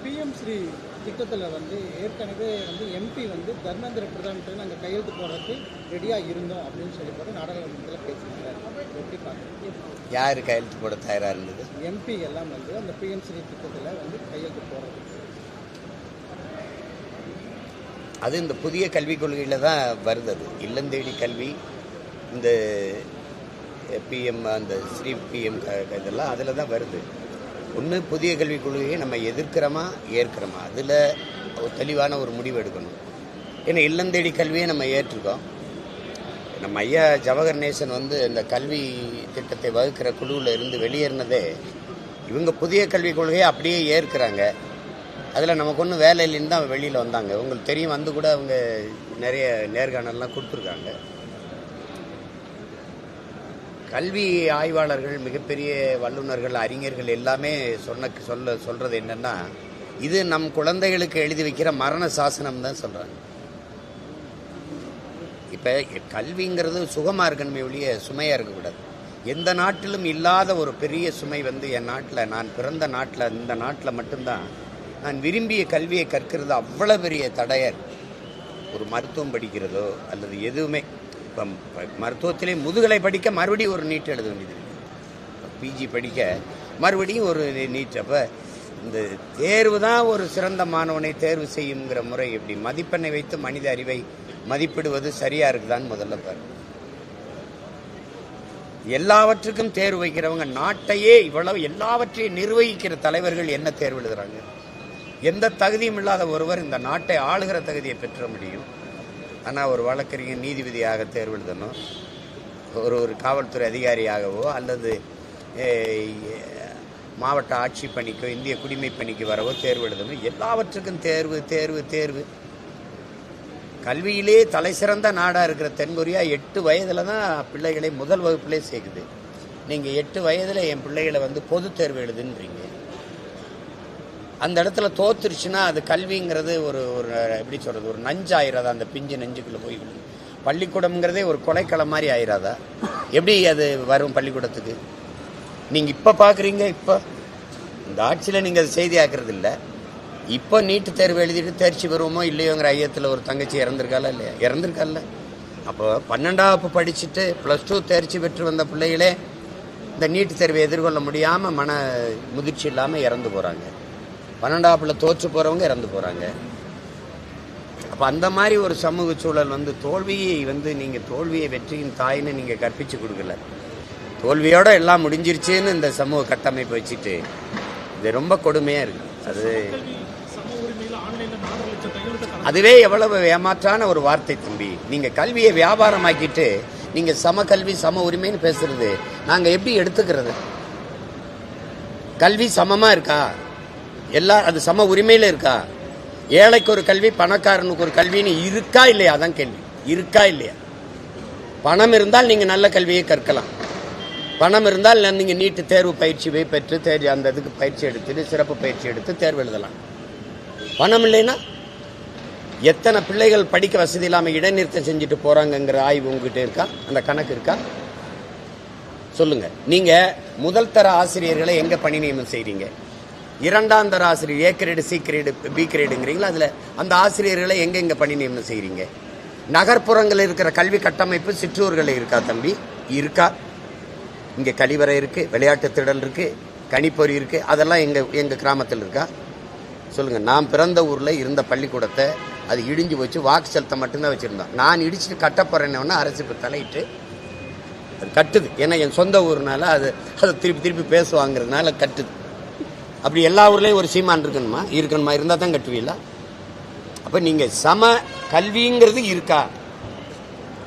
PM Sri திட்டத்தில் வந்து ஏற்கனவே வந்து எம்பி வந்து தர்மேந்திர பிரதான்கிட்ட நாங்கள் கையெழுத்து போடுறதுக்கு ரெடியாக இருந்தோம் அப்படின்னு சொல்லி போட்டு நாடாளுமன்றத்தில் பேசினாங்க எப்படி பார்க்குறீங்க? யார் கையெழுத்து போட தயாராக இருந்தது எம்பி எல்லாம் வந்து அந்த பிஎம் ஸ்ரீ திட்டத்தில் வந்து கையெழுத்து போடுறதுக்கு அது இந்த புதிய கல்விக் கொள்கையில் தான் வருது அது. இல்லந்தேடி கல்வி இந்த பிஎம் அந்த ஸ்ரீ பிஎம் இதெல்லாம் அதில் தான் வருது. ஒன்று புதிய கல்விக் கொள்கையை நம்ம எதிர்க்கிறோமா ஏற்கிறோமா? அதில் ஒரு தெளிவான ஒரு முடிவு எடுக்கணும். ஏன்னா இல்லந்தேடி கல்வியை நம்ம ஏற்றிருக்கோம். நம்ம ஐயா ஜவஹர் நேசன் வந்து இந்த கல்வி திட்டத்தை வகுக்கிற குழுவில் இருந்து வெளியேறினதே இவங்க புதிய கல்விக் கொள்கையை அப்படியே ஏற்கிறாங்க. அதில் நமக்கு ஒன்றும் வேலை இல்லைன்னு தான் வெளியில் வந்தாங்க. உங்களுக்கு தெரியும் வந்து கூட அவங்க நிறைய நேர்காணல்லாம் கொடுத்துருக்காங்க. கல்வி ஆய்வாளர்கள் மிகப்பெரிய வல்லுநர்கள் அறிஞர்கள் எல்லாமே சொன்ன சொல்ல சொல்கிறது என்னென்னா இது நம் குழந்தைகளுக்கு எழுதி வைக்கிற மரண சாசனம் தான் சொல்கிறாங்க இப்போ கல்விங்கிறது சுகமாக இருக்கணுமே ஒழிய சுமையாக இருக்கக்கூடாது. எந்த நாட்டிலும் இல்லாத ஒரு பெரிய சுமை வந்து என் நாட்டில் நான் பிறந்த நாட்டில் இந்த நாட்டில் மட்டும்தான். நான் விரும்பிய கல்வியை கற்கிறது அவ்வளோ பெரிய தடையர் ஒரு மருத்துவம் படிக்கிறதோ அல்லது எதுவுமே. இப்போ மருத்துவத்திலே முதுகலை படிக்க மறுபடியும் ஒரு நீட் எழுத வேண்டியது. பிஜி படிக்க மறுபடியும் ஒரு நீட். அப்போ இந்த தேர்வு தான் ஒரு சிறந்த மாணவனை தேர்வு செய்யுங்கிற முறை எப்படி? மதிப்பெண்ணை வைத்து மனித அறிவை மதிப்பிடுவது சரியா இருக்குதான்னு முதல்ல பாரு. எல்லாவற்றுக்கும் தேர்வு வைக்கிறவங்க நாட்டையே இவ்வளவு எல்லாவற்றையும் நிர்வகிக்கிற தலைவர்கள் என்ன தேர்வு எழுதுறாங்க? எந்த தகுதியும் இல்லாத ஒருவர் இந்த நாட்டை ஆளுகிற தகுதியை பெற்ற முடியும். ஆனால் ஒரு வழக்கறிஞர் நீதிபதியாக தேர்வு எழுதணும் ஒரு ஒரு காவல்துறை அதிகாரியாகவோ அல்லது மாவட்ட ஆட்சி பணிக்கோ இந்திய குடிமை பணிக்கு வரவோ தேர்வு எழுதணும் எல்லாவற்றுக்கும் தேர்வு தேர்வு தேர்வு. கல்வியிலே தலை சிறந்த நாடாக இருக்கிற தென்கொரியா எட்டு வயதில் தான் பிள்ளைகளை முதல் வகுப்பிலே சேர்க்குது. நீங்கள் எட்டு வயதில் என் பிள்ளைகளை வந்து பொது தேர்வு எழுதுன்றீங்க. அந்த இடத்துல தோத்துருச்சுன்னா அது கல்விங்கிறது ஒரு ஒரு எப்படி சொல்கிறது ஒரு நஞ்சாயிராதா? அந்த பிஞ்சு நெஞ்சுக்குள்ளே போய் பள்ளிக்கூடம்ங்கிறதே ஒரு கொலைக்களம் மாதிரி ஆயிராதா? எப்படி அது வரும் பள்ளிக்கூடத்துக்கு? நீங்கள் இப்போ பார்க்குறீங்க இப்போ. இந்த ஆட்சியில் நீங்கள் அது செய்தி ஆக்குறது இல்லை. இப்போ நீட்டு தேர்வு எழுதிட்டு தேர்ச்சி பெறுவோமோ இல்லையோங்கிற ஐயத்தில் ஒரு தங்கச்சி இறந்துருக்காளா இல்லையா? இறந்துருக்கால அப்போ பன்னெண்டாவது படிச்சுட்டு ப்ளஸ் டூ தேர்ச்சி பெற்று வந்த பிள்ளைகளே இந்த நீட்டு தேர்வை எதிர்கொள்ள முடியாமல் மன முதிர்ச்சி இல்லாமல் இறந்து போகிறாங்க பன்னெண்டாப்புல தோற்று போகிறவங்க இறந்து போகிறாங்க அப்போ அந்த மாதிரி ஒரு சமூக சூழல் வந்து தோல்வியை வந்து நீங்கள் தோல்வியை வெற்றியின் தாயின்னு நீங்கள் கற்பிச்சு கொடுக்கல. தோல்வியோட எல்லாம் முடிஞ்சிருச்சுன்னு இந்த சமூக கட்டமைப்பு வச்சுட்டு இது ரொம்ப கொடுமையாக இருக்கு. அது அதுவே எவ்வளவு ஏமாற்றான ஒரு வார்த்தை தம்பி. நீங்கள் கல்வியை வியாபாரமாக்கிட்டு நீங்கள் சம கல்வி சம உரிமைன்னு பேசுறது நாங்கள் எப்படி எடுத்துக்கிறது? கல்வி சமமாக இருக்கா? எல்லா அது சம உரிமையில் இருக்கா? ஏழைக்கு ஒரு கல்வி பணக்காரனுக்கு ஒரு கல்வின்னு இருக்கா இல்லையா? அதான் கேள்வி. இருக்கா இல்லையா? பணம் இருந்தால் நீங்கள் நல்ல கல்வியை கற்கலாம். பணம் இருந்தால் நீங்கள் நீட்டு தேர்வு பயிற்சியை பெற்று தேர்வு அந்த இதுக்கு பயிற்சி எடுத்துட்டு சிறப்பு பயிற்சி எடுத்து தேர்வு எழுதலாம். பணம் இல்லைன்னா எத்தனை பிள்ளைகள் படிக்க வசதி இல்லாமல் இடைநிறுத்தம் செஞ்சுட்டு போகிறாங்கங்கிற ஆய்வு உங்ககிட்ட இருக்கா? அந்த கணக்கு இருக்கா? சொல்லுங்கள் நீங்கள் முதல் தர ஆசிரியர்களை எங்கே பணி நியமனம் செய்கிறீங்க இரண்டாம் தர ஆசிரியர் A grade C grade B கிரேடுங்கிறீங்களா அதில் அந்த ஆசிரியர்களை எங்கே எங்கே பணி நியமனம் செய்கிறீங்க நகர்ப்புறங்களில் இருக்கிற கல்வி கட்டமைப்பு சிற்றூர்களில் இருக்கா தம்பி? இருக்கா. இங்கே கழிவறை இருக்குது விளையாட்டு திடல் இருக்குது கணிப்பொறி இருக்குது அதெல்லாம் எங்கள் எங்கள் கிராமத்தில் இருக்கா? சொல்லுங்கள் நான் பிறந்த ஊரில் இருந்த பள்ளிக்கூடத்தை அது இடிஞ்சு வச்சு வாக்கு செலுத்த மட்டும்தான் வச்சிருந்தோம். நான் இடிச்சுட்டு கட்ட போறேன்னு அரசு இப்போ தலையிட்டு அது கட்டுது. ஏன்னா என் சொந்த ஊர்னால அது அதை திருப்பி திருப்பி பேசுவாங்கிறதுனால கட்டுது. அப்படி எல்லா ஊர்லேயும் ஒரு சீமான் இருக்கணுமா? இருக்கணுமா? இருந்தால் தான் கட்டுவீங்களா? அப்போ நீங்கள் சம கல்விங்கிறது இருக்கா?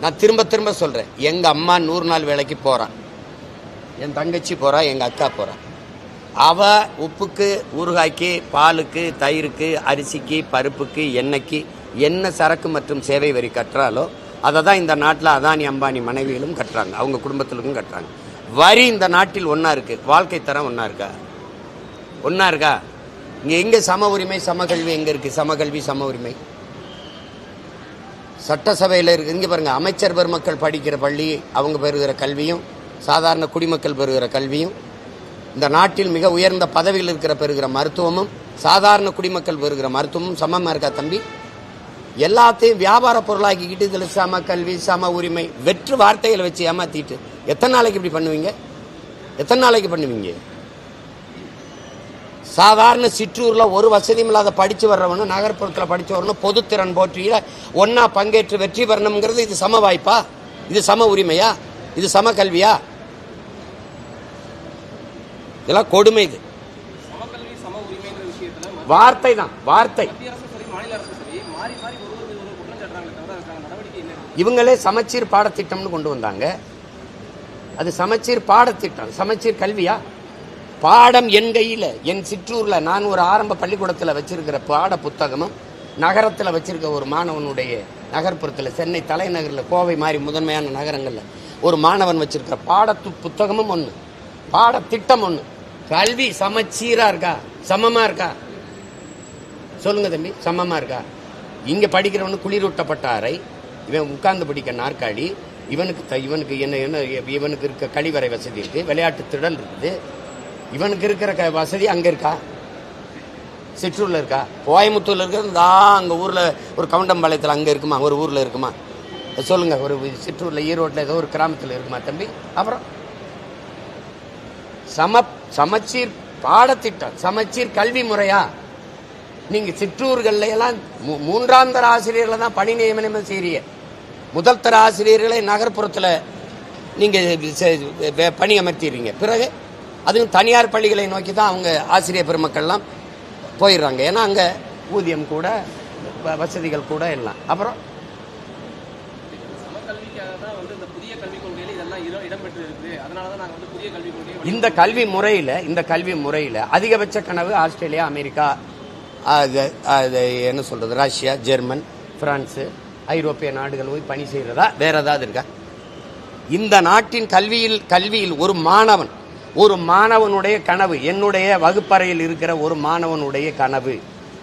நான் திரும்ப திரும்ப சொல்கிறேன் எங்கள் அம்மா நூறு நாள் வேலைக்கு போகிறான் என் தங்கச்சி போகிறா எங்கள் அக்கா போகிறான் அவ உப்புக்கு ஊறுகாய்க்கு பாலுக்கு தயிருக்கு அரிசிக்கு பருப்புக்கு எண்ணெய்க்கு என்ன சரக்கு மற்றும் சேவை வரி கட்டுறாலோ அதை தான் இந்த நாட்டில் அதானி அம்பானி மனைவிகளும் கட்டுறாங்க. அவங்க குடும்பத்திலும் கட்டுறாங்க. வரி இந்த நாட்டில் ஒன்றா இருக்குது வாழ்க்கை தரம் ஒன்றா இருக்கா? ஒன்றா இருக்கா? இங்கே எங்கே சம உரிமை சம கல்வி எங்கே இருக்கு? சம கல்வி சம உரிமை. சட்டசபையில் இருக்கு. இங்கே பாருங்க அமைச்சர் பெருமக்கள் படிக்கிற பள்ளி அவங்க பெறுகிற கல்வியும் சாதாரண குடிமக்கள் பெறுகிற கல்வியும் இந்த நாட்டில் மிக உயர்ந்த பதவியில் இருக்கிற பெறுகிற மருத்துவமும் சாதாரண குடிமக்கள் பெறுகிற மருத்துவமும் சமமா இருக்கா தம்பி? எல்லாத்தையும் வியாபார பொருளாக்கிக்கிட்டு இதுல சம கல்வி சம உரிமை வெற்று வார்த்தைகளை வச்சு ஏமாத்திட்டு எத்தனை நாளைக்கு இப்படி பண்ணுவீங்க? எத்தனை நாளைக்கு பண்ணுவீங்க? சாதாரண சிற்றூரில் ஒரு வசதியும் இல்லாத படித்து வர்றவனும் நகர்ப்புறத்தில் படித்து வரணும் பொதுத்திறன் போட்டியில் ஒன்றா பங்கேற்று வெற்றி பெறணுங்கிறது இது சம வாய்ப்பா? இது சம உரிமையா? இது சம கல்வியா? இதெல்லாம் கொடுமை இது. வார்த்தை தான் வார்த்தை. இவங்களே சமச்சீர் பாடத்திட்டம்னு கொண்டு வந்தாங்க. அது சமச்சீர் பாடத்திட்டம் சமச்சீர் கல்வியா? பாடம் என் கையில் என் சிற்றூரில் நான் ஒரு ஆரம்ப பள்ளிக்கூடத்தில் வச்சிருக்கிற பாட புத்தகமும் நகரத்தில் வச்சிருக்க ஒரு மாணவனுடைய நகர்ப்புறத்தில் சென்னை தலைநகரில் கோவை மாதிரி முதன்மையான நகரங்களில் ஒரு மாணவன் வச்சிருக்கிற பாடத்து புத்தகமும் ஒன்று பாடத்திட்டம் ஒன்று கல்வி சமச்சீராக இருக்கா? சமமாக இருக்கா? சொல்லுங்க தம்பி சமமாக இருக்கா? இங்கே படிக்கிறவனு குளிரூட்டப்பட்ட அறை இவன் உட்கார்ந்து படிக்க நாற்காலி இவனுக்கு இவனுக்கு என்ன என்ன இவனுக்கு இருக்க கழிவறை வசதி இருக்குது விளையாட்டு திடல் இருக்குது இவனுக்கு இருக்கிற க- வசதி அங்கே இருக்கா? சிற்றூரில் இருக்கா? கோயம்புத்தூரில் இருக்கிறது அங்கே ஊரில் ஒரு கவுண்டம்பாளையத்தில் அங்கே இருக்குமா? ஒரு ஊரில் இருக்குமா? சொல்லுங்க. ஒரு சிற்றூரில் ஈரோட்டில் ஏதோ ஒரு கிராமத்தில் இருக்குமா தம்பி? அப்புறம்? சம சமச்சீர் பாடத்திட்டம் சமச்சீர் கல்வி முறையா? நீங்கள் சிற்றூர்கள்ல எல்லாம் மூன்றாம் தர ஆசிரியர்களை தான் பணி நியமனம் செய்கிறீங்க முதல் தர ஆசிரியர்களை நகர்ப்புறத்தில் நீங்கள் பணி அமர்த்திடுறீங்க பிறகு? அதுவும் தனியார் பள்ளிகளை நோக்கி தான் அவங்க ஆசிரியர் பெருமக்கள்லாம் போயிடுறாங்க. ஏன்னா அங்கே ஊதியம் கூட வசதிகள் கூட எல்லாம். அப்புறம் இந்த கல்வி முறையில் இந்த கல்வி முறையில் அதிகபட்ச கனவு ஆஸ்திரேலியா அமெரிக்கா அது அது என்ன சொல்கிறது ரஷ்யா ஜெர்மன் ஃப்ரான்ஸு ஐரோப்பிய நாடுகள் போய் பணி செய்கிறதா வேறு ஏதாவது இருக்கா? இந்த நாட்டின் கல்வியில் கல்வியில் ஒரு மாணவன் ஒரு மாணவனுடைய கனவு என்னுடைய வகுப்பறையில் இருக்கிற ஒரு மாணவனுடைய கனவு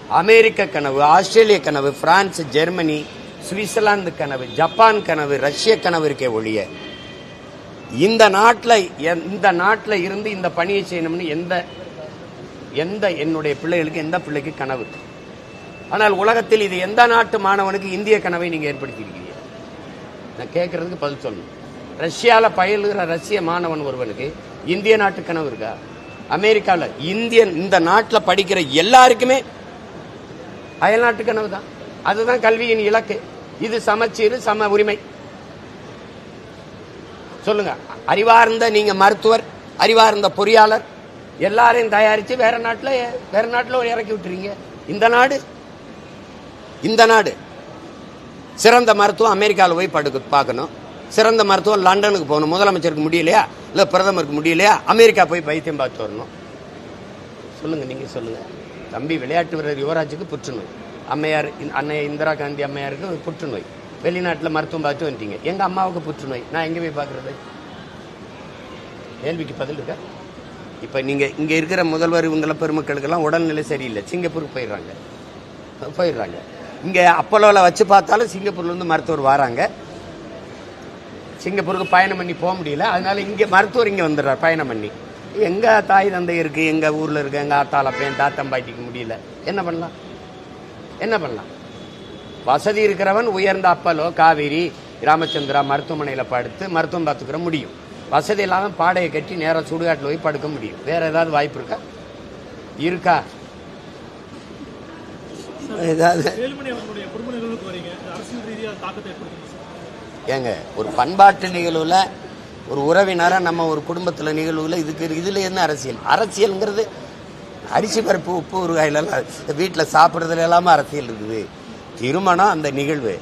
அமெரிக்க கனவு ஆஸ்திரேலிய கனவு பிரான்ஸ் ஜெர்மனி சுவிட்சர்லாந்து கனவு ஜப்பான் கனவு ரஷ்ய கனவு இருக்கே ஒழிய இந்த நாட்டில் இந்த நாட்டில் இருந்து இந்த பணியை செய்யணும்னு எந்த எந்த என்னுடைய பிள்ளைகளுக்கு எந்த பிள்ளைக்கு கனவு? ஆனால் உலகத்தில் இது எந்த நாட்டு மாணவனுக்கு இந்திய கனவை நீங்கள் ஏற்படுத்தியிருக்கீங்க நான் கேட்கறதுக்கு பதில் சொல்லணும். ரஷ்யாவில் பயிலுகிற ரஷ்ய மாணவன் ஒருவனுக்கு இந்திய நாட்டு கனவு இருக்கா? அமெரிக்காவில் இந்தியன் இந்த நாட்டில் படிக்கிற எல்லாருக்குமே அயல்நாட்டு கனவு தான். அதுதான் கல்வியின் இலக்கு. இது சமச்சீர் சம உரிமை. சொல்லுங்க. அறிவார்ந்த நீங்க மருத்துவர் அறிவார்ந்த பொறியாளர் எல்லாரையும் தயாரிச்சு வேற நாட்டில் வேற நாட்டில் இறக்கி விட்டுறீங்க. இந்த நாடு இந்த நாடு. சிறந்த மருத்துவம் அமெரிக்காவில் போய் படுக்க பார்க்கணும். சிறந்த மருத்துவம் லண்டனுக்கு போகணும். முதலமைச்சருக்கு முடியலையா? இல்லை பிரதமருக்கு முடியலையா? அமெரிக்கா போய் பைத்தியம் பார்த்து வரணும். சொல்லுங்கள் நீங்கள் சொல்லுங்கள் தம்பி விளையாட்டு வீரர் யுவராஜுக்கு புற்றுநோய். அம்மையார் அன்னை இந்திரா காந்தி அம்மையாருக்கு புற்றுநோய். வெளிநாட்டில் மருத்துவம் பார்த்து வந்துட்டீங்க எங்கள் அம்மாவுக்கு புற்றுநோய்? நான் எங்கே போய் பார்க்குறது? கேள்விக்கு பதில் இருக்கா? இப்போ நீங்கள் இங்கே இருக்கிற முதல்வர் இவங்கள பெருமக்களுக்கெல்லாம் உடல்நிலை சரியில்லை. சிங்கப்பூருக்கு போயிடுறாங்க. போயிடுறாங்க. இங்கே அப்போலோவில் வச்சு பார்த்தாலும் சிங்கப்பூர்லேருந்து மருத்துவர் வராங்க. சிங்கப்பூருக்கு பயணம் பண்ணி போக முடியல. அதனால இங்க மருத்துவர் இங்க வந்துடுறார் பயணம் பண்ணி. எங்க தாய் தந்தை இருக்கு எங்க ஊர்ல இருக்கு எங்க ஆத்தால பையன் தாத்தம் பாட்டிக்கு முடியல. என்ன பண்ணலாம்? என்ன பண்ணலாம்? வசதி இருக்கிறவன் உயர்ந்த அப்பலோ காவேரி ராமச்சந்திரா மருத்துவமனையில் படுத்து மருத்துவம் பார்த்துக்கிற முடியும். வசதி இல்லாம பாடையை கட்டி நேரா சுடுகாட்டில் போய் படுக்க முடியும். வேற ஏதாவது வாய்ப்பு இருக்கா? இருக்கா? ஏதாவது ஏங்க ஒரு பண்பாட்டு நிகழ்வில் ஒரு உறவினராக நம்ம ஒரு குடும்பத்தில் நிகழ்வுல இதுக்கு இதில் என்ன அரசியல்? அரசியலுங்கிறது அரிசி பருப்பு உப்பு ஊறுகாயிலெல்லாம் வீட்டில் சாப்பிட்றதுல எல்லாமே அரசியல் இருக்குது. திருமணம் அந்த நிகழ்வு.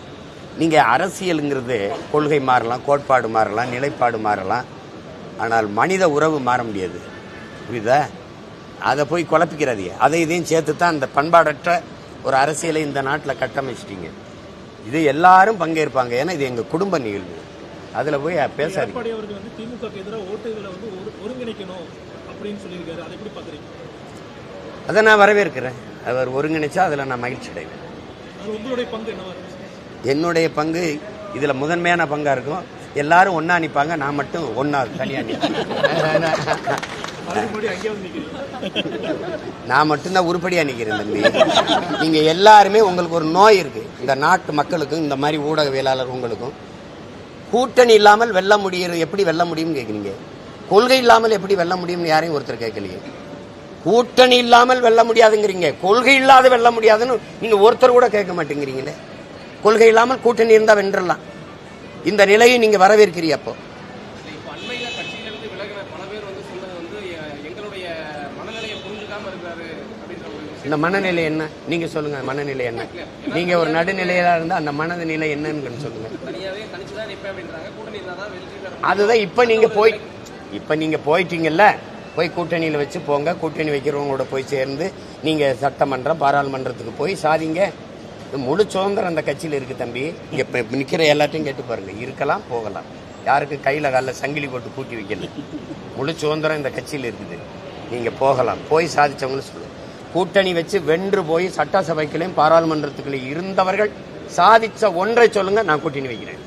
நீங்கள் அரசியலுங்கிறது கொள்கை மாறலாம் கோட்பாடு மாறலாம் நிலைப்பாடு மாறலாம். ஆனால் மனித உறவு மாற முடியாது. புரியுதா? அதை போய் குழப்பிக்கிறாதீங்க அதை இதையும் சேர்த்து தான் அந்த பண்பாடற்ற ஒரு அரசியலை இந்த நாட்டில் கட்டமைச்சிட்டிங்க. இது எல்லாரும் பங்கேற்பாங்க. ஏன்னா இது எங்க குடும்ப நிகழ்வு. அதுல போய் சொல்லியிருக்காரு. அதை நான் வரவேற்கிறேன். அவர் ஒருங்கிணைச்சா அதுல நான் மகிழ்ச்சி அடைவேன்? என்னுடைய பங்கு இதுல முதன்மையான பங்கா இருக்கும். எல்லாரும் ஒண்ணா நிப்பாங்க நான் மட்டும் ஒண்ணா தனியா நிப்பேன். நான் மட்டும்தான் உருப்படியாக நிற்கிறேன் தம்பி. நீங்கள் எல்லாருமே உங்களுக்கு ஒரு நோய் இருக்குது இந்த நாட்டு மக்களுக்கும் இந்த மாதிரி ஊடகவியலாளர் உங்களுக்கும். கூட்டணி இல்லாமல் வெல்ல முடியும் எப்படி வெல்ல முடியும்னு கேட்குறீங்க கொள்கை இல்லாமல் எப்படி வெல்ல முடியும்னு யாரையும் ஒருத்தர் கேட்கலையே. கூட்டணி இல்லாமல் வெல்ல முடியாதுங்கிறீங்க. கொள்கை இல்லாத வெல்ல முடியாதுன்னு நீங்கள் ஒருத்தர் கூட கேட்க மாட்டேங்கிறீங்களே. கொள்கை இல்லாமல் கூட்டணி இருந்தால் வென்றலாம். இந்த நிலையை நீங்கள் வரவேற்கிறீ அப்போ இப்போ அண்மையில கட்சியிலிருந்து விலகின பல பேர் வந்து சொன்னது வந்து எ- எங்களுடைய மனநிலையை புரிஞ்சுக்காம இருக்காரு அப்படின்ற ஒரு விஷயம் இந்த மனநிலை என்ன? நீங்க சொல்லுங்க மனநிலை என்ன? நீங்க ஒரு நடுநிலையா இருந்தா அந்த மனநிலை என்னன்னு சொல்லுங்க. அதுதான் இப்ப நீங்க போய் இப்ப நீங்க போயிட்டீங்கல்ல போய் கூட்டணியில வச்சு போங்க. கூட்டணி வைக்கிறவங்களோட போய் சேர்ந்து நீங்க சட்டமன்றம் பாராளுமன்றத்துக்கு போய் சாதிங்க. முழு சுதந்திரம் அந்த கட்சியில் இருக்கு தம்பி. இப்ப நிக்கிற எல்லாத்தையும் கேட்டு பாருங்க. இருக்கலாம் போகலாம். யாருக்கு கையில காலில் சங்கிலி போட்டு கூட்டி வைக்கல. முழு சுதந்திரம் இந்த கட்சியில் இருக்குது. நீங்க போகலாம். போய் சாதிச்சவங்களும் சொல்லுங்க. கூட்டணி வச்சு வென்று போய் சட்டசபைகளையும் பாராளுமன்றத்துக்குள்ளே இருந்தவர்கள் சாதிச்ச ஒன்றை சொல்லுங்க நான் கூட்டணி வைக்கிறேன்.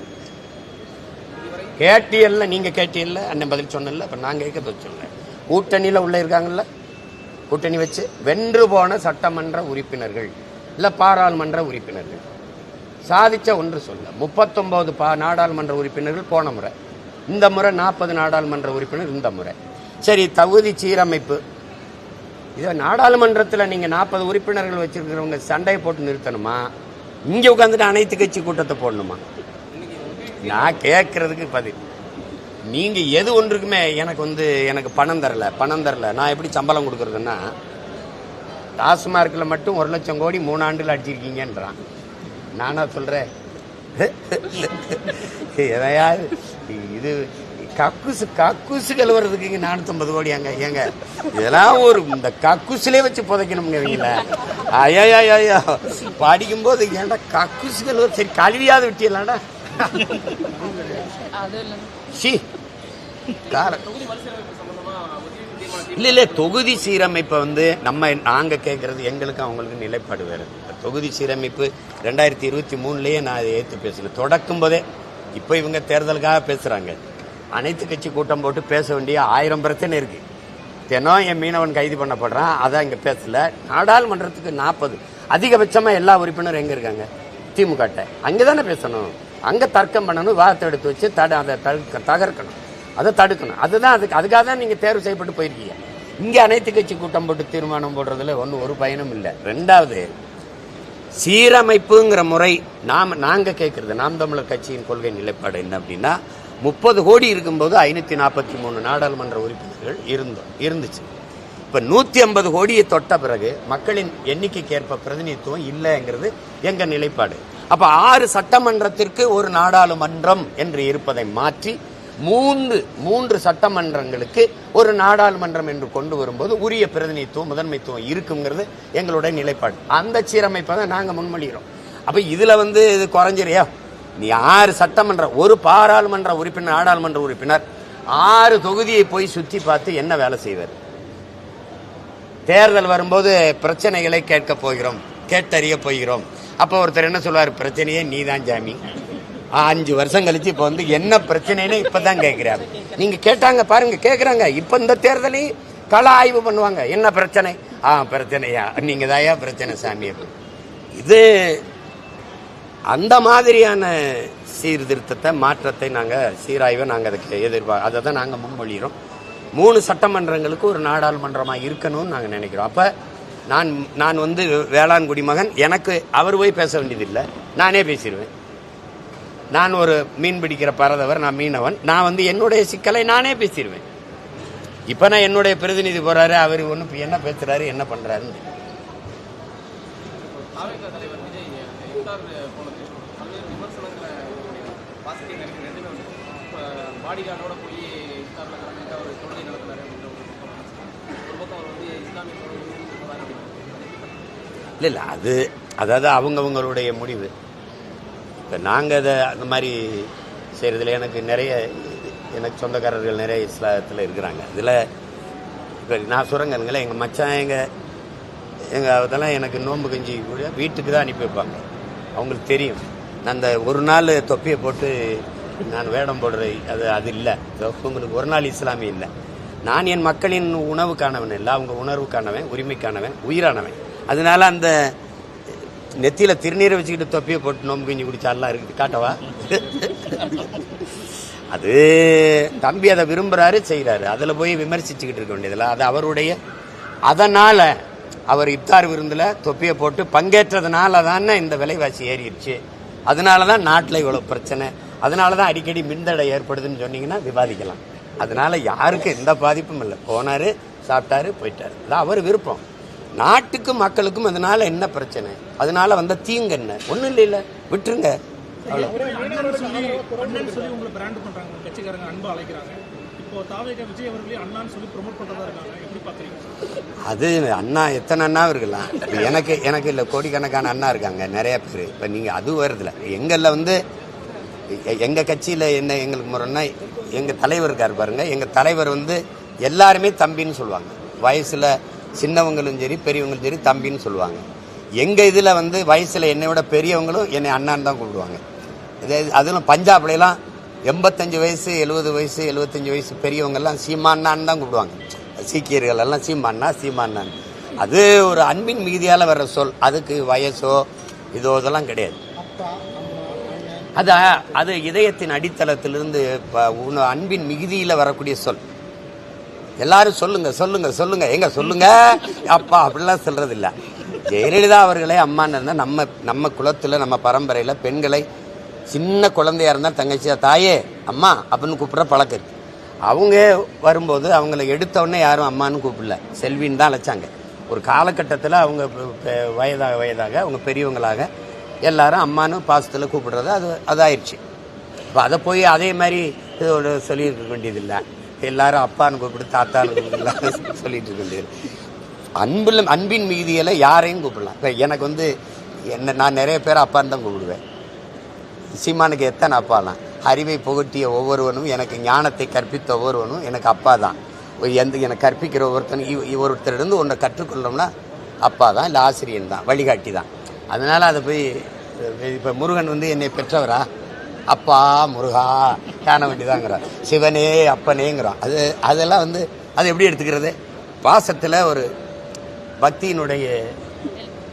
கேட்டியல்ல நீங்க கேட்டியல்ல அண்ணன் பதில் சொன்னல அப்ப நான் கேட்கறது சொல்லுங்க கூட்டணியில உள்ள இருக்காங்கல்ல கூட்டணி வச்சு வென்று போன சட்டமன்ற உறுப்பினர்கள் இல்ல பாராளுமன்ற உறுப்பினர்கள். சாதிச்ச ஒன்று சொல்ல முப்பத்தொன்பது பா நாடாளுமன்ற உறுப்பினர்கள் போன முறை. இந்த முறை நாற்பது நாடாளுமன்ற உறுப்பினர் இந்த முறை. சரி தகுதி சீரமைப்பு இதை நாடாளுமன்றத்தில் நீங்கள் நாற்பது உறுப்பினர்கள் வச்சிருக்கிறவங்க சண்டையை போட்டு நிறுத்தணுமா இங்கே உட்காந்துட்டு அனைத்து கட்சி கூட்டத்தை போடணுமா நான் கேட்கறதுக்கு பதில் நீங்கள் எது ஒன்றுக்குமே எனக்கு வந்து எனக்கு பணம் தரல பணம் தரல நான் எப்படி சம்பளம் கொடுக்குறதுன்னா டாஸ்மார்க்கில் மட்டும் ஒரு லட்சம் கோடி மூணு அடிச்சிருக்கீங்கன்றான் நானா சொல்கிறேன் எதையாவது இது கக்குசு கக்குசு கழுவுறதுக்கு இங்க நானூத்தம்பது கோடி அங்க ஏங்க? இதெல்லாம் ஒரு இந்த கக்குசுலே வச்சு புதைக்கணுங்க இவங்கள. ஐயா ஐயா படிக்கும்போது ஏன்டா கக்குசு கழுவ சரி கழுவியாவது விட்டியலாம்டா சி. கார. தொகுதி இல்லை இல்ல இல்ல தொகுதி சீரமைப்பை வந்து நம்ம நாங்க கேட்கறது எங்களுக்கு அவங்களுக்கு நிலைப்பாடு வேறு. தொகுதி சீரமைப்பு ரெண்டாயிரத்தி இருபத்தி மூணுலயே நான் அதை ஏத்து பேசல. தொடக்கும் போதே இப்ப இவங்க தேர்தலுக்காக பேசுறாங்க. அனைத்து கட்சி கூட்டம் போட்டு பேச வேண்டிய ஆயிரம் பிரச்சனை இருக்கு. தினம் என் மீனவன் கைது பண்ணப்படுறான் அதான் இங்கே பேசல. நாடாளுமன்றத்துக்கு நாற்பது அதிகபட்சமா எல்லா உறுப்பினரும் எங்க இருக்காங்க? திமுக அங்கதானே பேசணும். அங்க தர்க்கம் பண்ணணும் வாதத்தை எடுத்து வச்சு தட அதை தடுக்க தகர்க்கணும். அதை தடுக்கணும். அதுதான் அதுக்கு அதுக்காக தான் நீங்க தேர்வு செய்யப்பட்டு போயிருக்கீங்க. இங்கே அனைத்து கட்சி கூட்டம் போட்டு தீர்மானம் போடுறதுல ஒன்றும் ஒரு பயனும் இல்லை. ரெண்டாவது சீரமைப்புங்கிற முறை நாம் நாங்கள் கேட்கறது நாம் தமிழர் கட்சியின் கொள்கை நிலைப்பாடு என்ன அப்படின்னா முப்பது கோடி இருக்கும்போது ஐநூற்றி நாற்பத்தி மூணு நாடாளுமன்ற உறுப்பினர்கள் இருந்தோம் இருந்துச்சு. இப்போ நூற்றி ஐம்பது கோடியை தொட்ட பிறகு மக்களின் எண்ணிக்கைக்கேற்ப பிரதிநிதித்துவம் இல்லைங்கிறது எங்கள் நிலைப்பாடு? அப்போ ஆறு சட்டமன்றத்திற்கு ஒரு நாடாளுமன்றம் என்று இருப்பதை மாற்றி மூன்று மூன்று சட்டமன்றங்களுக்கு ஒரு நாடாளுமன்றம் என்று கொண்டு வரும்போது உரிய பிரதிநிதித்துவம் முதன்மைத்துவம் இருக்குங்கிறது எங்களுடைய நிலைப்பாடு. அந்த சீரமைப்பை தான் நாங்கள் முன்மொழிகிறோம். அப்போ இதில் வந்து இது குறைஞ்சிரியா? நீ ஆறு சட்டமன்ற ஒரு பாராளுமன்ற உறுப்பினர் நாடாளுமன்ற உறுப்பினர் ஆறு தொகுதியை போய் சுற்றி பார்த்து என்ன வேலை செய்வார்? தேர்தல் வரும்போது பிரச்சனைகளை கேட்க போகிறோம் கேட்டறிய போகிறோம். அப்போ ஒருத்தர் என்ன சொல்லுவார் பிரச்சனையே நீதான் ஜாமி. அஞ்சு வருஷம் கழிச்சு இப்போ வந்து என்ன பிரச்சனைன்னு இப்பதான் கேட்கிறாரு. நீங்க கேட்டாங்க பாருங்க கேட்குறாங்க இப்போ இந்த தேர்தலையும் கள ஆய்வு பண்ணுவாங்க. என்ன பிரச்சனை? ஆ பிரச்சனையா? நீங்கள் தாயா பிரச்சனை சாமி? இது அந்த மாதிரியான சீர்திருத்தத்தை மாற்றத்தை நாங்கள் சீராய்வை நாங்கள் அதுக்கு எதிர்பார்க்க அதை தான் நாங்கள் முன்மொழிகிறோம் மூணு சட்டமன்றங்களுக்கு ஒரு நாடாளுமன்றமாக இருக்கணும்னு நாங்கள் நினைக்கிறோம். அப்போ நான் நான் வந்து வேளாண் குடிமகன் எனக்கு அவர் போய் பேச வேண்டியதில்லை. நானே பேசிடுவேன். நான் ஒரு மீன் பிடிக்கிற பறதவர் நான் மீனவன். நான் வந்து என்னுடைய சிக்கலை நானே பேசிடுவேன். இப்போ நான் என்னுடைய பிரதிநிதி போகிறாரு அவர் ஒன்று என்ன பேசுகிறாரு என்ன பண்ணுறாருன்னு பாசிட்டிவ் நெகட்டிவ் ரெண்டுமே வந்து இப்போ பாடி கார்டோட போய் இஸ்லாமில் கலந்துட்டு அவர் தொழுகை நடத்தினார் அப்படின்ற ஒரு பக்கம் ஒரு பக்கம் அவர் வந்து இஸ்லாமிய தொழுகை இல்லை இல்லை அது அதாவது அவங்கவுங்களுடைய முடிவு. இப்போ நாங்கள் அதை அந்த மாதிரி செய்கிறதுல எனக்கு நிறைய எனக்கு சொந்தக்காரர்கள் நிறைய இஸ்லாத்தில் இருக்கிறாங்க. இதில் இப்போ நான் சுரங்கங்களே எங்கள் மச்சான் எங்கள் எங்கள் அதெல்லாம் எனக்கு நோன்பு கஞ்சி கூட வீட்டுக்கு தான் அனுப்பி வைப்பாங்க. அவங்களுக்கு தெரியும். அந்த ஒரு நாள் தொப்பியை போட்டு நான் வேடம் போடுறது அது அது இல்லை. உங்களுக்கு ஒரு நாள் இஸ்லாமிய இல்லை. நான் என் மக்களின் உணவுக்கானவன் இல்லை. அவங்க உணர்வுக்கானவன் உரிமைக்கானவன் உயிரானவன். அதனால அந்த நெத்தியில் திருநீரை வச்சுக்கிட்டு தொப்பியை போட்டு நோம்பு கிஞ்சி குடிச்சாலாம் இருக்குது. காட்டவா? அது தம்பி அதை விரும்புகிறாரு செய்கிறாரு அதில் போய் விமர்சிச்சுக்கிட்டு இருக்க வேண்டியதில்ல அது அவருடைய அதனால் அவர் இப்தார் விருந்தில் தொப்பியை போட்டு பங்கேற்றதுனால தானே இந்த விலைவாசி ஏறிடுச்சு. அதனால தான் நாட்டில் இவ்வளோ பிரச்சனை. அதனால தான் அடிக்கடி மின்தடை ஏற்படுதுன்னு சொன்னீங்கன்னா விவாதிக்கலாம். அதனால யாருக்கும் எந்த பாதிப்பும் இல்லை. போனாரு சாப்பிட்டாரு போயிட்டாரு. அதான் அவர் விருப்பம். நாட்டுக்கும் மக்களுக்கும் அதனால என்ன பிரச்சனை? அதனால வந்த தீங்கு என்ன? ஒன்றும் இல்லை விட்டுருங்க. அவ்வளோ அது அண்ணா எத்தனை அண்ணா இருக்கலாம் எனக்கு எனக்கு இல்லை கோடிக்கணக்கான அண்ணா இருக்காங்க நிறைய பேர். இப்போ நீங்கள் அது வருதுல எங்களில் வந்து எங்கள் கட்சியில் என்ன எங்களுக்கு முறைன்னா எங்கள் தலைவர் இருக்கார் பாருங்க. எங்கள் தலைவர் வந்து எல்லாருமே தம்பின்னு சொல்லுவாங்க. வயசில் சின்னவங்களும் சரி பெரியவங்களும் சரி தம்பின்னு சொல்லுவாங்க. எங்கள் இதில் வந்து வயசில் என்னை விட பெரியவங்களும் என்னை அண்ணான்னு தான் கூப்பிடுவாங்க. இது அதிலும் பஞ்சாப்லாம் எண்பத்தஞ்சு வயசு எழுபது வயசு எழுபத்தஞ்சு வயசு பெரியவங்கெல்லாம் சீமானான்னு தான் கூப்பிடுவாங்க. சீக்கியர்கள் எல்லாம் சீமானா சீமானான் அது ஒரு அன்பின் மிகுதியால் வர்ற சொல். அதுக்கு வயசோ இதோ இதெல்லாம் கிடையாது. அது அது இதயத்தின் அடித்தளத்திலிருந்து ப- அன்பின் மிகுதியில் வரக்கூடிய சொல். எல்லாரும் சொல்லுங்க சொல்லுங்க சொல்லுங்க. எங்க சொல்லுங்க? அப்பா அப்படிலாம் சொல்றது இல்லை ஜெயலலிதா அவர்களே அம்மான்னு இருந்தால் நம்ம நம்ம குலத்தில் நம்ம பரம்பரையில் பெண்களை சின்ன குழந்தையா இருந்தால் தங்கச்சியா தாயே அம்மா அப்படின்னு கூப்பிட்ற பழக்கம் இருக்கு. அவங்க வரும்போது அவங்கள எடுத்தவுடனே யாரும் அம்மான்னு கூப்பிடல. செல்வின்னு தான் அழைச்சாங்க. ஒரு காலகட்டத்தில் அவங்க வயதாக வயதாக அவங்க பெரியவங்களாக எல்லாரும் அம்மானு பாசத்தில் கூப்பிடுறது அது அதாயிருச்சு. இப்போ அதை போய் அதே மாதிரி இதோட சொல்லியிருக்க வேண்டியதில்லை. எல்லாரும் அப்பான்னு கூப்பிட்டு தாத்தான்னு கூப்பிடலாம் சொல்லிட்டு இருக்க வேண்டியது. அன்பில் அன்பின் மீதியில் யாரையும் கூப்பிடலாம். இப்போ எனக்கு வந்து என்ன நான் நிறைய பேர் அப்பான்னு தான் கூப்பிடுவேன். சீமானுக்கு எத்தனை அப்பாலாம்? அறிவை புகட்டிய ஒவ்வொருவனும் எனக்கு ஞானத்தை கற்பித்த ஒவ்வொருவனும் எனக்கு அப்பா தான் எந்த எனக்கு கற்பிக்கிற ஒருத்தன் இவ- இவ- ஒன்றை கற்றுக்கொள்ளோம்னா அப்பா தான் இல்லை ஆசிரியன் தான் வழிகாட்டி தான். அதனால் அதை போய் இப்போ முருகன் வந்து என்னை பெற்றவரா? அப்பா முருகா காண வேண்டியதாங்கிறார். சிவனே அப்பனேங்கிறான். அது அதெல்லாம் வந்து அது எப்படி எடுத்துக்கிறது? பாசத்தில் ஒரு பக்தியினுடைய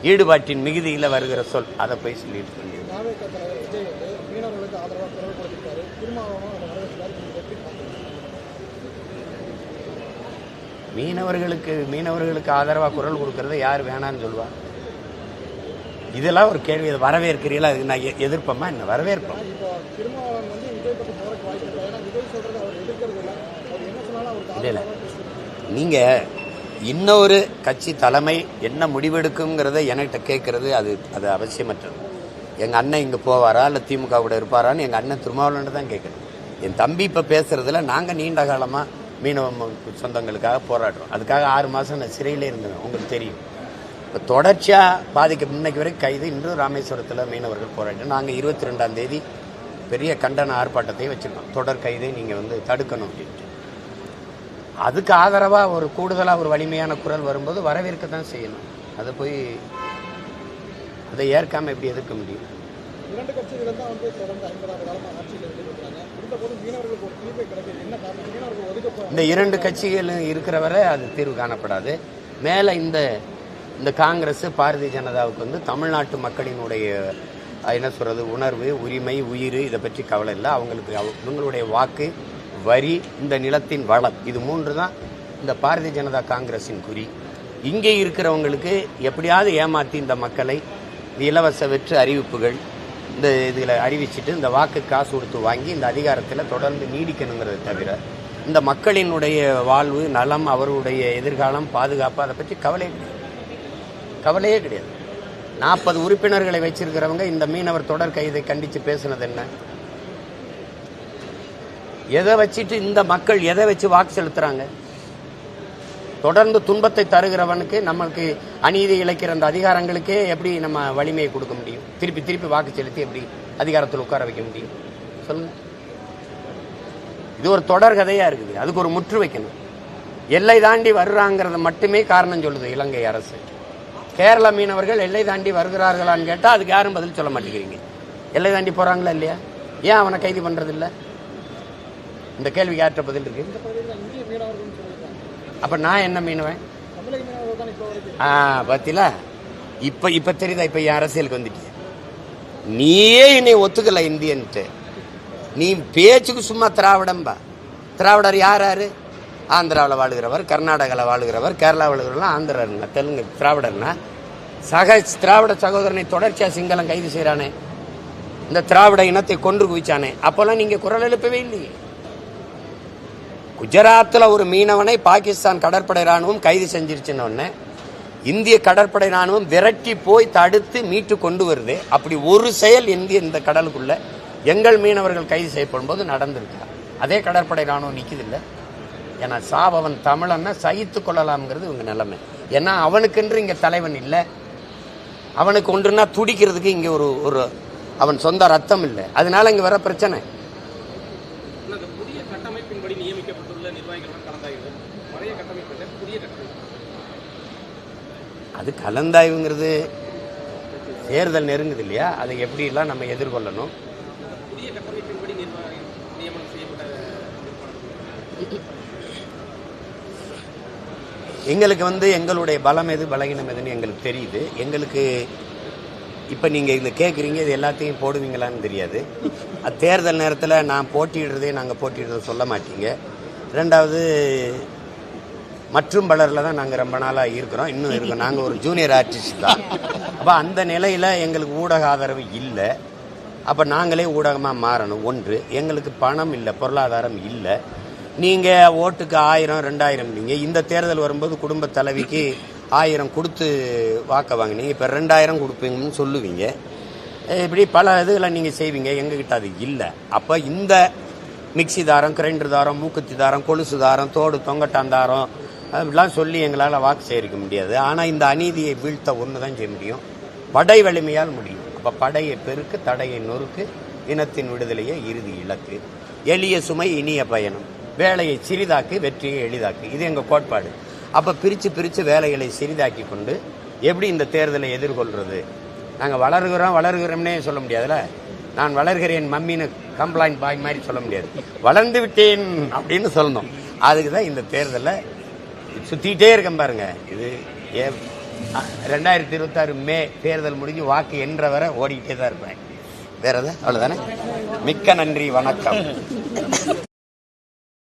ஈடுபாட்டின் மிகுதியில் வருகிற சொல். அதை போய் சொல்லிட்டு வேண்டியது தாவேக தலைவர் விஜய் வந்து மீனவர்களுக்கு ஆதரவாக குரல் கொடுத்திருக்காரு திருமாவளவன் அதை வரவேற்கிறாரு நீங்க எப்படி பார்க்குறீங்க மீனவர்களுக்கு மீனவர்களுக்கு ஆதரவாக குரல் கொடுக்கறத யார் வேணான்னு சொல்லுவா? இதெல்லாம் ஒரு கேள்வி. இதை வரவேற்கிறீங்களா அதுக்கு நான் எதிர்ப்போமா என்ன? வரவேற்போம். இல்லை. இல்லை. நீங்கள் இன்னொரு கட்சி தலைமை என்ன முடிவெடுக்குங்கிறத என்கிட்ட கேட்கறது அது அது அவசியமற்றது. எங்கள் அண்ணன் இங்கே போவாரா? இல்லை திமுக கூட இருப்பாரான்னு எங்கள் அண்ணன் திருமாவளவன் தான் கேட்குறேன் என் தம்பி இப்போ பேசுறதுல நாங்கள் நீண்ட காலமாக மீனவ சொந்தங்களுக்காக போராடுறோம். அதுக்காக ஆறு மாதம் நான் சிறையிலே இருந்தேன். உங்களுக்கு தெரியும். இப்போ தொடர்ச்சியாக பாதிக்க இன்னைக்கு வரைக்கும் கைது இன்றும் ராமேஸ்வரத்தில் மீனவர்கள் போராட்டம் நாங்கள் இருபத்தி ரெண்டாம் தேதி பெரிய கண்டன ஆர்ப்பாட்டத்தையும் வச்சுருக்கோம். தொடர் கைதை நீங்கள் வந்து தடுக்கணும் அப்படின்ட்டு. அதுக்கு ஆதரவாக ஒரு கூடுதலாக ஒரு வலிமையான குரல் வரும்போது வரவேற்க தான் செய்யணும். அதை போய் அதை ஏற்காம எப்படி எதிர்க்க முடியும்? இரண்டு கட்சிகள் தான் வந்து தொடர்ந்து ஐம்பதாவது காலமாக ஆட்சியில் இந்த இரண்டு கட்சிகளும் இருக்கிற வரை அது தீர்வு காணப்படாது. மேலே இந்த இந்த காங்கிரஸ் பாரதிய ஜனதாவுக்கு வந்து தமிழ்நாட்டு மக்களினுடைய என்ன சொல்கிறது உணர்வு உரிமை உயிர் இதை பற்றி கவலை இல்லை. அவங்களுக்கு இவங்களுடைய வாக்கு வரி இந்த நிலத்தின் வளம் இது மூன்று தான் இந்த பாரதிய ஜனதா காங்கிரஸின் குறி. இங்கே இருக்கிறவங்களுக்கு எப்படியாவது ஏமாற்றி இந்த மக்களை இந்த இலவச வெற்று அறிவிப்புகள் இந்த இதில் அறிவிச்சிட்டு இந்த வாக்கு காசு கொடுத்து வாங்கி இந்த அதிகாரத்தில் தொடர்ந்து நீடிக்கணுங்கிறத தவிர இந்த மக்களினுடைய வாழ்வு நலம் அவருடைய எதிர்காலம் பாதுகாப்பு அதை பற்றி கவலையே கிடையாது. கவலையே கிடையாது. நாற்பது உறுப்பினர்களை வச்சிருக்கிறவங்க இந்த மீனவர் தொடர் கைதை கண்டித்து பேசுனது என்ன? எதை வச்சுட்டு இந்த மக்கள் எதை வச்சு வாக்கு செலுத்துகிறாங்க தொடர்ந்து துன்பத்தை தருகிறவனுக்கு நம்மளுக்கு அநீதி இழைக்கிற அந்த அதிகாரங்களுக்கே எப்படி நம்ம வலிமையை கொடுக்க முடியும்? திருப்பி திருப்பி வாக்கு செலுத்தி எப்படி அதிகாரத்தில் உட்கார வைக்க முடியும்? சொல்லுங்க. இது ஒரு தொடர் கதையா இருக்குது. அதுக்கு ஒரு முற்று வைக்கணும். எல்லை தாண்டி வர்றாங்கிறத மட்டுமே காரணம் சொல்லுது இலங்கை அரசு. கேரள மீனவர்கள் எல்லை தாண்டி வருகிறார்களான்னு கேட்டால் அதுக்கு யாரும் பதில் சொல்ல மாட்டேங்கிறீங்க. எல்லை தாண்டி போகிறாங்களா இல்லையா? ஏன் அவனை கைது பண்ணுறதில்ல இந்த கேள்விக்கு யார்கிட்ட பதில் இருக்கு? அப்போ நான் என்ன மீனுவேன்? ஆ மீனவர்கள் இப்போ இப்போ தெரியுதா? இப்போ என் அரசியலுக்கு வந்துட்டிய. நீயே என்னை ஒத்துக்கல இந்தியன்ட்டு. நீ பேச்சுக்கு சும்மா திராவிடம்பா. திராவிடர் யார் யார்? ஆந்திராவில் வாழுகிறவர் கர்நாடகாவில் வாழுகிறவர் கேரளா வாழுகிறவர்லாம் ஆந்திரர்னா தெலுங்கு திராவிடர்னா. சக திராவிட சகோதரனை தொடர்ச்சியாக சிங்களம் கைது செய்கிறானே இந்த திராவிட இனத்தை கொன்று குவிச்சானே. அப்போல்லாம் நீங்கள் குரல் எழுப்பவே இல்லையே. குஜராத்தில் ஒரு மீனவனை பாகிஸ்தான் கடற்படை ராணுவம் கைது செஞ்சிருச்சுன்னு இந்திய கடற்படை ராணுவம் விரட்டி போய் தடுத்து மீட்டு கொண்டு வருது. அப்படி ஒரு செயல் இந்திய இந்த கடலுக்குள்ள எங்கள் மீனவர்கள் கைது செய்யப்படும் போது நடந்திருக்கு. அதே கடற்படை ராணுவம் நிற்கிது இல்லை ஏன்னா சாபவன் தமிழன்னா சகித்து கொள்ளலாம்ங்கிறது இவங்க நிலைமை. ஏன்னா அவனுக்கென்று இங்கே தலைவன் இல்லை. அவனுக்கு ஒன்றுனா துடிக்கிறதுக்கு இங்கே ஒரு ஒரு அவன் சொந்த ரத்தம் இல்லை. அதனால இங்கே வர பிரச்சனை ஆனால் அந்த புதிய கட்டமைப்பின்படி நியமிக்கப்பட்டுள்ள நிர்வாகிகளுடன் கலந்தாய்வு பழைய கட்டமைப்பில் புதிய கட்டமைப்பு அது கலந்தாய்வுங்கிறது தேர்தல் நெருங்குது இல்லையா? அதை எப்படிலாம் நம்ம எதிர்கொள்ளணும்? எங்களுக்கு வந்து எங்களுடைய பலம் எது பலகீனம் எதுன்னு எங்களுக்கு தெரியுது. எங்களுக்கு இப்போ நீங்கள் இதில் கேட்குறீங்க இது எல்லாத்தையும் போடுவீங்களான்னு தெரியாது. அது தேர்தல் நேரத்தில் நான் போட்டியிடுறதே நாங்கள் போட்டியிடுறதை சொல்ல மாட்டீங்க. ரெண்டாவது மற்றும் பலரில் தான் நாங்கள் ரொம்ப நாளாக இருக்கிறோம். இன்னும் இருக்கோம் நாங்கள் ஒரு ஜூனியர் ஆர்டிஸ்ட் தான். அப்போ அந்த நிலையில் எங்களுக்கு ஊடக ஆதரவு இல்லை. அப்போ நாங்களே ஊடகமாக மாறணும். ஒன்று எங்களுக்கு பணம் இல்லை பொருளாதாரம் இல்லை. நீங்கள் ஓட்டுக்கு ஆயிரம் ரெண்டாயிரம் நீங்கள் இந்த தேர்தல் வரும்போது குடும்ப தலைவிக்கு ஆயிரம் கொடுத்து வாக்க வாங்கினீங்க. இப்போ ரெண்டாயிரம் கொடுப்பீங்கன்னு சொல்லுவீங்க. இப்படி பல இதுகளை நீங்கள் செய்வீங்க. எங்ககிட்ட அது இல்லை. அப்போ இந்த மிக்ஸி தாரம் கிரைண்டர் தாரம் மூக்குத்தி தாரம் கொலுசு தாரம் தோடு தொங்கட்டாந்தாரம் அதெல்லாம் அப்படிலாம் சொல்லி எங்களால் வாக்கு சேகரிக்க முடியாது. ஆனால் இந்த அநீதியை வீழ்த்த ஒன்று தான் செய்ய முடியும். படை வலிமையால் முடியும். அப்போ படையை பெருக்கு தடையை நொறுக்கு இனத்தின் விடுதலையே இறுதி இலக்கு. எளிய சுமை இனிய பயணம். வேலையை சிறிதாக்கு வெற்றியை எளிதாக்கு. இது எங்கள் கோட்பாடு. அப்போ பிரித்து பிரித்து வேலைகளை சிறிதாக்கி கொண்டு எப்படி இந்த தேர்தலை எதிர்கொள்கிறது நாங்கள் வளர்கிறோம் வளர்கிறோம்னே சொல்ல முடியாதுல்ல? நான் வளர்கிறேன் மம்மின்னு கம்ப்ளைண்ட் பாய் மாதிரி சொல்ல முடியாது. வளர்ந்து விட்டேன் அப்படின்னு சொல்லணும். அதுக்கு தான் இந்த தேர்தலில் சுற்றிக்கிட்டே இருக்கேன் பாருங்க. இது ஏ ரெண்டாயிரத்தி இருபத்தாறு மே தேர்தல் முடிஞ்சு வாக்கு என்ற வரை ஓடிக்கிட்டே தான் இருப்பேன். வேற எதாவது அவ்வளோதானே மிக்க நன்றி வணக்கம்.